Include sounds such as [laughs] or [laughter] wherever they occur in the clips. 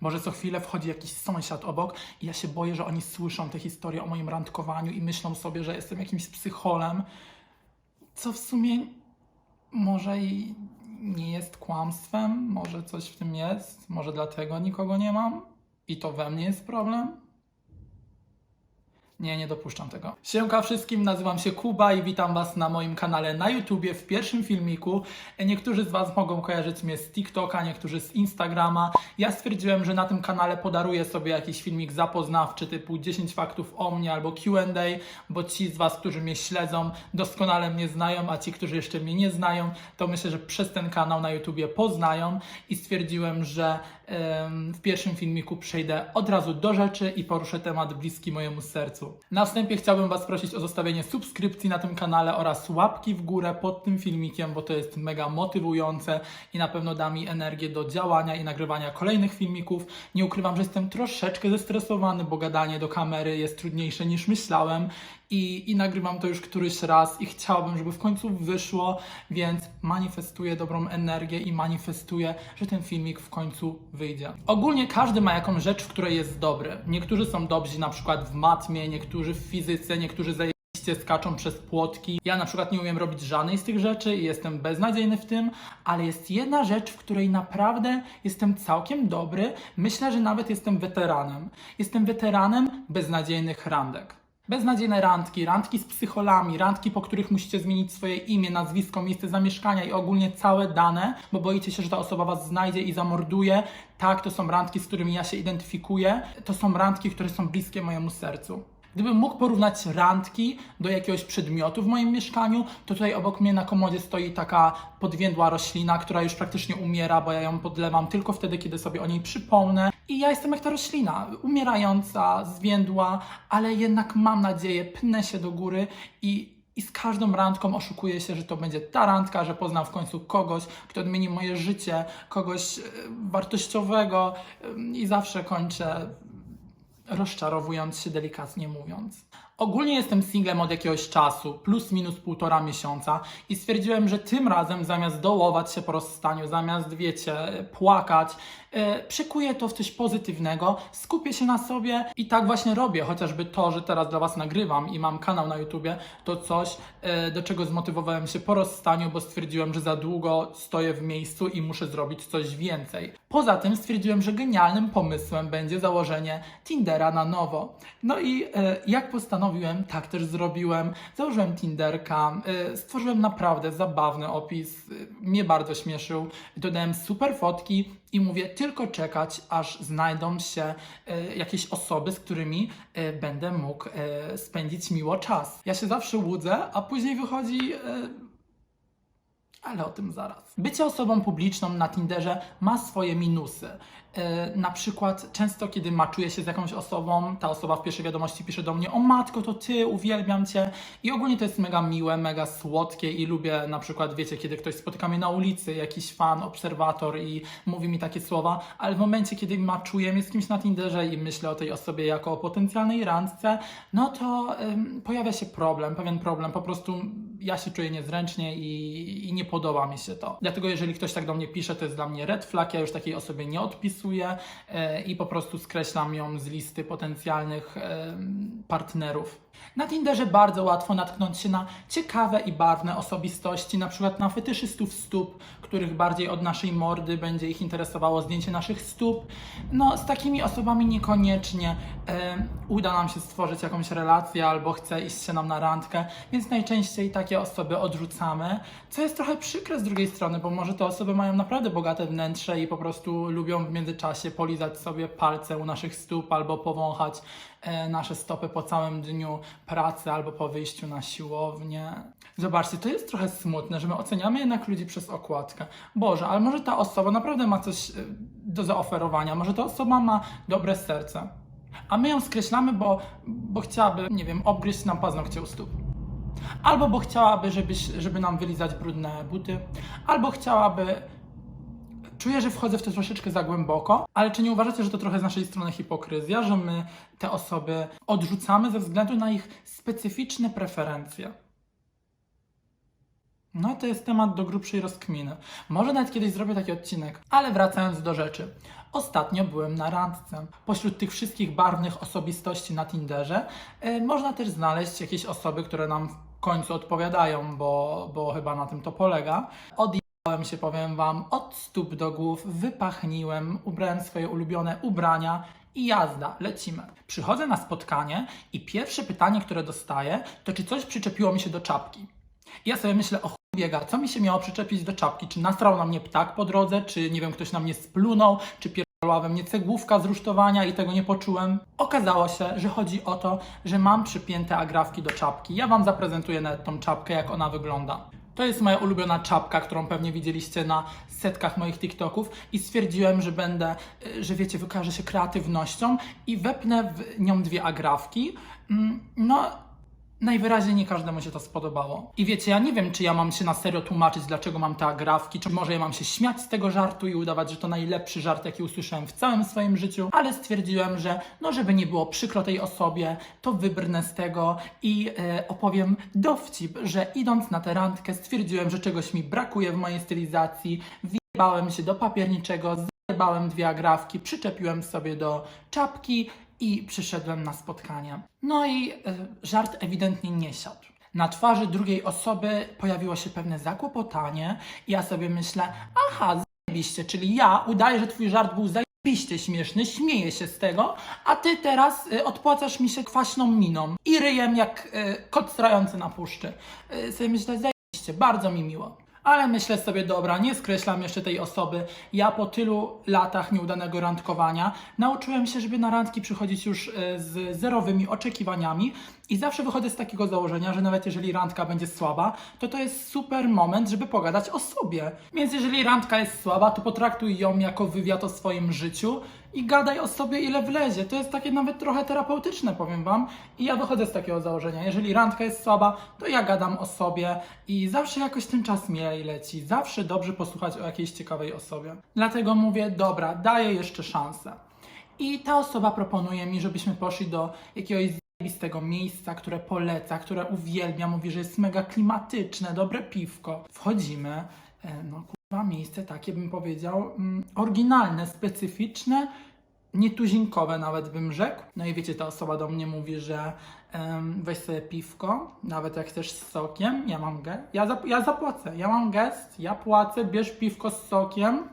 Może co chwilę wchodzi jakiś sąsiad obok i ja się boję, że oni słyszą te historie o moim randkowaniu i myślą sobie, że jestem jakimś psycholem, co w sumie może i nie jest kłamstwem, może coś w tym jest, może dlatego nikogo nie mam i to we mnie jest problem. Nie, nie dopuszczam tego. Siemka wszystkim, nazywam się Kuba i witam Was na moim kanale na YouTubie w pierwszym filmiku. Niektórzy z Was mogą kojarzyć mnie z TikToka, niektórzy z Instagrama. Ja stwierdziłem, że na tym kanale podaruję sobie jakiś filmik zapoznawczy typu 10 faktów o mnie albo Q&A, bo ci z Was, którzy mnie śledzą, doskonale mnie znają, a ci, którzy jeszcze mnie nie znają, to myślę, że przez ten kanał na YouTubie poznają i stwierdziłem, że w pierwszym filmiku przejdę od razu do rzeczy i poruszę temat bliski mojemu sercu. Na wstępie chciałbym Was prosić o zostawienie subskrypcji na tym kanale oraz łapki w górę pod tym filmikiem, bo to jest mega motywujące i na pewno da mi energię do działania i nagrywania kolejnych filmików. Nie ukrywam, że jestem troszeczkę zestresowany, bo gadanie do kamery jest trudniejsze niż myślałem i, i nagrywam to już któryś raz i chciałbym, żeby w końcu wyszło, więc manifestuję dobrą energię i manifestuję, że ten filmik w końcu wyjdzie. Ogólnie każdy ma jakąś rzecz, w której jest dobry. Niektórzy są dobrzy na przykład w matmie, niektórzy w fizyce, niektórzy zajebiście skaczą przez płotki. Ja na przykład nie umiem robić żadnej z tych rzeczy i jestem beznadziejny w tym, ale jest jedna rzecz, w której naprawdę jestem całkiem dobry. Myślę, że nawet jestem weteranem. Jestem weteranem beznadziejnych randek. Beznadziejne randki, randki z psycholami, randki, po których musicie zmienić swoje imię, nazwisko, miejsce zamieszkania i ogólnie całe dane, bo boicie się, że ta osoba was znajdzie i zamorduje. Tak, to są randki, z którymi ja się identyfikuję. To są randki, które są bliskie mojemu sercu. Gdybym mógł porównać randki do jakiegoś przedmiotu w moim mieszkaniu, to tutaj obok mnie na komodzie stoi taka podwiędła roślina, która już praktycznie umiera, bo ja ją podlewam tylko wtedy, kiedy sobie o niej przypomnę. I ja jestem jak ta roślina, umierająca, zwiędła, ale jednak mam nadzieję, pnę się do góry i i z każdą randką oszukuję się, że to będzie ta randka, że poznam w końcu kogoś, kto odmieni moje życie, kogoś e, wartościowego e, i zawsze kończę rozczarowując się delikatnie mówiąc. Ogólnie jestem singlem od jakiegoś czasu, plus minus półtora miesiąca i stwierdziłem, że tym razem zamiast dołować się po rozstaniu, zamiast, wiecie, płakać, e, przykuję to w coś pozytywnego, skupię się na sobie i tak właśnie robię, chociażby to, że teraz dla Was nagrywam i mam kanał na YouTubie, to coś, e, do czego zmotywowałem się po rozstaniu, bo stwierdziłem, że za długo stoję w miejscu i muszę zrobić coś więcej. Poza tym stwierdziłem, że genialnym pomysłem będzie założenie Tindera na nowo. No i e, jak postanowiłem, tak też zrobiłem. Założyłem Tinderka, stworzyłem naprawdę zabawny opis, mnie bardzo śmieszył. Dodałem super fotki i mówię tylko czekać, aż znajdą się e, jakieś osoby, z którymi e, będę mógł e, spędzić miło czas. Ja się zawsze łudzę, a później wychodzi. Ale o tym zaraz. Bycie osobą publiczną na Tinderze ma swoje minusy. Yy, na przykład często, kiedy maczuję się z jakąś osobą, ta osoba w pierwszej wiadomości pisze do mnie o matko, to ty, uwielbiam cię. I ogólnie to jest mega miłe, mega słodkie i lubię na przykład, wiecie, kiedy ktoś spotyka mnie na ulicy, jakiś fan, obserwator i mówi mi takie słowa, ale w momencie, kiedy maczuję mnie z kimś na Tinderze i myślę o tej osobie jako o potencjalnej randce, no to ym, pojawia się problem, pewien problem, po prostu ja się czuję niezręcznie i, i nie podoba mi się to. Dlatego jeżeli ktoś tak do mnie pisze, to jest dla mnie red flag, ja już takiej osobie nie odpisuję e, i po prostu skreślam ją z listy potencjalnych e, partnerów. Na Tinderze bardzo łatwo natknąć się na ciekawe i barwne osobistości, na przykład na fetyszystów stóp, których bardziej od naszej mordy będzie ich interesowało zdjęcie naszych stóp. No, z takimi osobami niekoniecznie uda nam się stworzyć jakąś relację albo chce iść się nam na randkę, więc najczęściej takie osoby odrzucamy, co jest trochę przykre z drugiej strony, bo może te osoby mają naprawdę bogate wnętrze i po prostu lubią w międzyczasie polizać sobie palce u naszych stóp albo powąchać nasze stopy po całym dniu pracy albo po wyjściu na siłownię. Zobaczcie, to jest trochę smutne, że my oceniamy jednak ludzi przez okładkę. Boże, ale może ta osoba naprawdę ma coś e, do zaoferowania, może ta osoba ma dobre serce. A my ją skreślamy, bo, bo chciałaby, nie wiem, obgryźć nam paznokcie u stóp. Albo bo chciałaby, żebyś, żeby nam wylizać brudne buty, albo chciałaby. Czuję, że wchodzę w to troszeczkę za głęboko, ale czy nie uważacie, że to trochę z naszej strony hipokryzja, że my te osoby odrzucamy ze względu na ich specyficzne preferencje? No to jest temat do grubszej rozkminy. Może nawet kiedyś zrobię taki odcinek. Ale wracając do rzeczy. Ostatnio byłem na randce. Pośród tych wszystkich barwnych osobistości na Tinderze e, można też znaleźć jakieś osoby, które nam w końcu odpowiadają, bo, bo chyba na tym to polega. Odjechałem się, powiem Wam, od stóp do głów, wypachniłem, ubrałem swoje ulubione ubrania i jazda, lecimy. Przychodzę na spotkanie i pierwsze pytanie, które dostaję, to czy coś przyczepiło mi się do czapki. I ja sobie myślę, o biega, co mi się miało przyczepić do czapki? Czy nastrał na mnie ptak po drodze, czy nie wiem, ktoś na mnie splunął, czy pierdolała we mnie cegłówka z rusztowania i tego nie poczułem? Okazało się, że chodzi o to, że mam przypięte agrafki do czapki. Ja Wam zaprezentuję nawet tą czapkę, jak ona wygląda. To jest moja ulubiona czapka, którą pewnie widzieliście na setkach moich TikToków i stwierdziłem, że będę, y, że wiecie, wykażę się kreatywnością i wepnę w nią dwie agrafki. Mm, No, Najwyraźniej nie każdemu się to spodobało. I wiecie, ja nie wiem, czy ja mam się na serio tłumaczyć, dlaczego mam te agrafki, czy może ja mam się śmiać z tego żartu i udawać, że to najlepszy żart, jaki usłyszałem w całym swoim życiu, ale stwierdziłem, że no, żeby nie było przykro tej osobie, to wybrnę z tego i e, opowiem dowcip, że idąc na tę randkę stwierdziłem, że czegoś mi brakuje w mojej stylizacji, wjebałem się do papierniczego, zjebałem dwie agrafki, przyczepiłem sobie do czapki i przyszedłem na spotkanie. No i e, żart ewidentnie nie siadł. Na twarzy drugiej osoby pojawiło się pewne zakłopotanie i ja sobie myślę, aha, zajebiście, czyli ja udaję, że twój żart był zajebiście śmieszny, śmieję się z tego, a ty teraz y, odpłacasz mi się kwaśną miną i ryjem jak y, kot strający na puszczy. Sobie myślę, zajebiście, bardzo mi miło. Ale myślę sobie, dobra, nie skreślam jeszcze tej osoby. Ja po tylu latach nieudanego randkowania nauczyłem się, żeby na randki przychodzić już e, z zerowymi oczekiwaniami i zawsze wychodzę z takiego założenia, że nawet jeżeli randka będzie słaba, to to jest super moment, żeby pogadać o sobie. Więc jeżeli randka jest słaba, to potraktuj ją jako wywiad o swoim życiu i gadaj o sobie ile wlezie. To jest takie nawet trochę terapeutyczne, powiem wam. I ja wychodzę z takiego założenia. Jeżeli randka jest słaba, to ja gadam o sobie i zawsze jakoś ten czas milej leci. Zawsze dobrze posłuchać o jakiejś ciekawej osobie. Dlatego mówię, dobra, daję jeszcze szansę. I ta osoba proponuje mi, żebyśmy poszli do jakiegoś zajebistego miejsca, które poleca, które uwielbia, mówi, że jest mega klimatyczne, dobre piwko. Wchodzimy, e, no kurwa, miejsce takie bym powiedział, mm, oryginalne, specyficzne, nietuzinkowe nawet bym rzekł. No i wiecie, ta osoba do mnie mówi, że em, weź sobie piwko, nawet jak chcesz z sokiem, ja mam gest, ja, zap- ja zapłacę, ja mam gest, ja płacę, bierz piwko z sokiem,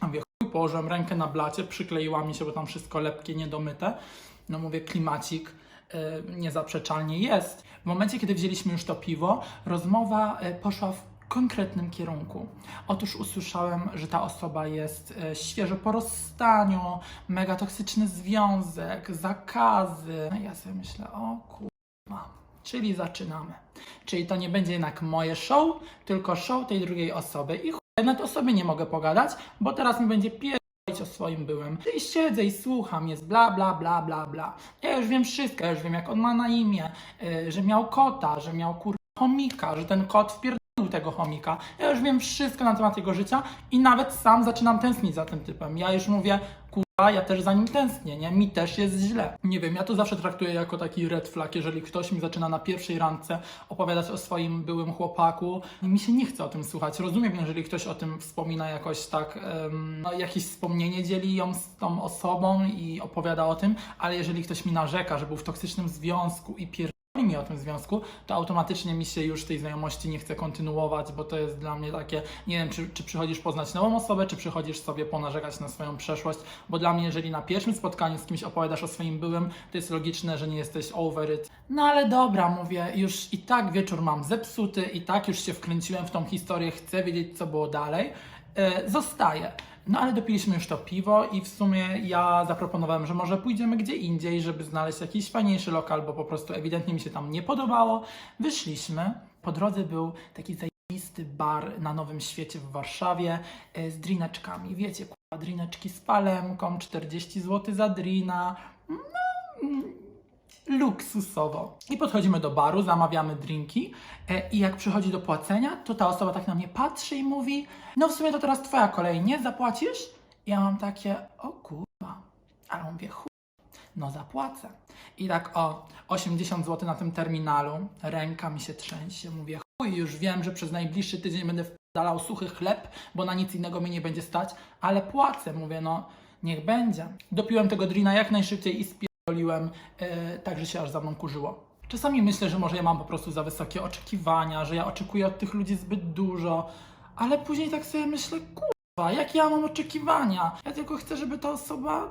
a mówię, chuj, położyłem rękę na blacie, przykleiła mi się, bo tam wszystko lepkie, niedomyte. No mówię, klimacik y, niezaprzeczalnie jest. W momencie, kiedy wzięliśmy już to piwo, rozmowa y, poszła w konkretnym kierunku. Otóż usłyszałem, że ta osoba jest e, świeżo po rozstaniu, mega toksyczny związek, zakazy. Ja sobie myślę, o kurwa, czyli zaczynamy. Czyli to nie będzie jednak moje show, tylko show tej drugiej osoby. I nawet o sobie nie mogę pogadać, bo teraz mi będzie pierdolić o swoim byłym. I siedzę i słucham, jest bla, bla, bla, bla, bla. Ja już wiem wszystko, ja już wiem jak on ma na imię, y, że miał kota, że miał kur... chomika, że ten kot wpierdolił tego chomika. Ja już wiem wszystko na temat jego życia i nawet sam zaczynam tęsknić za tym typem. Ja już mówię, kurwa, ja też za nim tęsknię, nie? Mi też jest źle. Nie wiem, ja to zawsze traktuję jako taki red flag, jeżeli ktoś mi zaczyna na pierwszej randce opowiadać o swoim byłym chłopaku. Mi się nie chce o tym słuchać. Rozumiem, jeżeli ktoś o tym wspomina jakoś tak, em, no, jakieś wspomnienie dzieli ją z tą osobą i opowiada o tym, ale jeżeli ktoś mi narzeka, że był w toksycznym związku i pier mi o tym związku, to automatycznie mi się już tej znajomości nie chce kontynuować, bo to jest dla mnie takie, nie wiem, czy, czy przychodzisz poznać nową osobę, czy przychodzisz sobie ponarzekać na swoją przeszłość, bo dla mnie, jeżeli na pierwszym spotkaniu z kimś opowiadasz o swoim byłym, to jest logiczne, że nie jesteś over it. No ale dobra, mówię, już i tak wieczór mam zepsuty, i tak już się wkręciłem w tą historię, chcę wiedzieć, co było dalej. E, zostaje. No ale dopiliśmy już to piwo i w sumie ja zaproponowałem, że może pójdziemy gdzie indziej, żeby znaleźć jakiś fajniejszy lokal, bo po prostu ewidentnie mi się tam nie podobało. Wyszliśmy. Po drodze był taki zajebisty bar na Nowym Świecie w Warszawie e, z drineczkami. Wiecie, kurwa, drineczki z palemką, 40 zł za drina. No, luksusowo. I podchodzimy do baru, zamawiamy drinki e, i jak przychodzi do płacenia, to ta osoba tak na mnie patrzy i mówi no w sumie to teraz twoja kolej, nie? Zapłacisz? I ja mam takie, o kurwa, ale mówię, chuj, no zapłacę. I tak o 80 zł na tym terminalu, ręka mi się trzęsie, mówię, chuj, już wiem, że przez najbliższy tydzień będę wdalał suchy chleb, bo na nic innego mi nie będzie stać, ale płacę, mówię, no niech będzie. Dopiłem tego drina jak najszybciej i spierdoliłem, e, tak że się aż za mną kurzyło. Czasami myślę, że może ja mam po prostu za wysokie oczekiwania, że ja oczekuję od tych ludzi zbyt dużo, ale później tak sobie myślę, kurwa, jakie ja mam oczekiwania? Ja tylko chcę, żeby ta osoba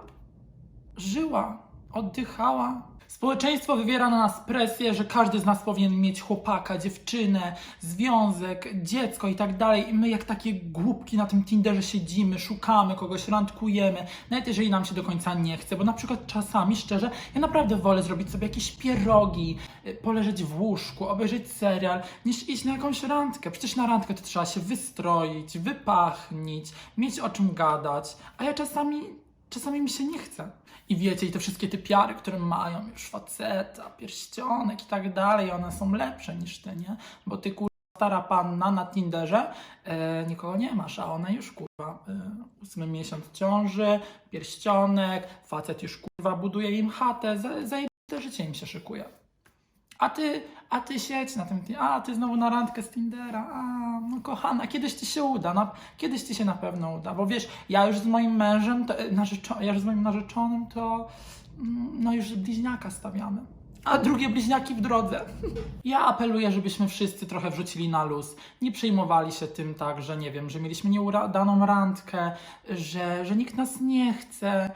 żyła, oddychała. Społeczeństwo wywiera na nas presję, że każdy z nas powinien mieć chłopaka, dziewczynę, związek, dziecko i tak dalej. I my jak takie głupki na tym Tinderze siedzimy, szukamy kogoś, randkujemy, nawet jeżeli nam się do końca nie chce, bo na przykład czasami, szczerze, ja naprawdę wolę zrobić sobie jakieś pierogi, y, poleżeć w łóżku, obejrzeć serial, niż iść na jakąś randkę. Przecież na randkę to trzeba się wystroić, wypachnić, mieć o czym gadać, a ja czasami czasami mi się nie chce. I wiecie, i te wszystkie te piary, które mają już faceta, pierścionek i tak dalej, one są lepsze niż ty, nie? Bo ty kurwa stara panna na Tinderze e, nikogo nie masz, a ona już kurwa e, ósmy miesiąc ciąży, pierścionek, facet już kurwa buduje im chatę, za, zajebiste życie im się szykuje. A ty, a ty siedź na tym, a ty znowu na randkę z Tindera, a no kochana, kiedyś ci się uda, na, kiedyś ci się na pewno uda, bo wiesz, ja już z moim mężem, to, e, narzeczo, ja już z moim narzeczonym, to mm, no już bliźniaka stawiamy. A drugie bliźniaki w drodze. [laughs] Ja apeluję, żebyśmy wszyscy trochę wrzucili na luz. Nie przejmowali się tym tak, że nie wiem, że mieliśmy nieudaną randkę, że, że nikt nas nie chce.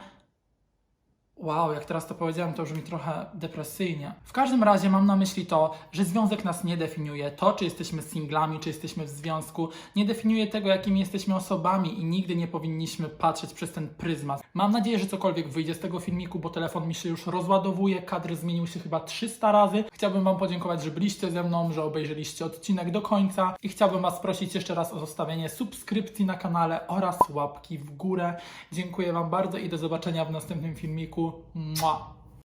Wow, jak teraz to powiedziałem, to brzmi trochę depresyjnie. W każdym razie mam na myśli to, że związek nas nie definiuje. To, czy jesteśmy singlami, czy jesteśmy w związku, nie definiuje tego, jakimi jesteśmy osobami i nigdy nie powinniśmy patrzeć przez ten pryzmat. Mam nadzieję, że cokolwiek wyjdzie z tego filmiku, bo telefon mi się już rozładowuje, kadr zmienił się chyba 300 razy. Chciałbym Wam podziękować, że byliście ze mną, że obejrzeliście odcinek do końca i chciałbym Was prosić jeszcze raz o zostawienie subskrypcji na kanale oraz łapki w górę. Dziękuję Wam bardzo i do zobaczenia w następnym filmiku. Mwah.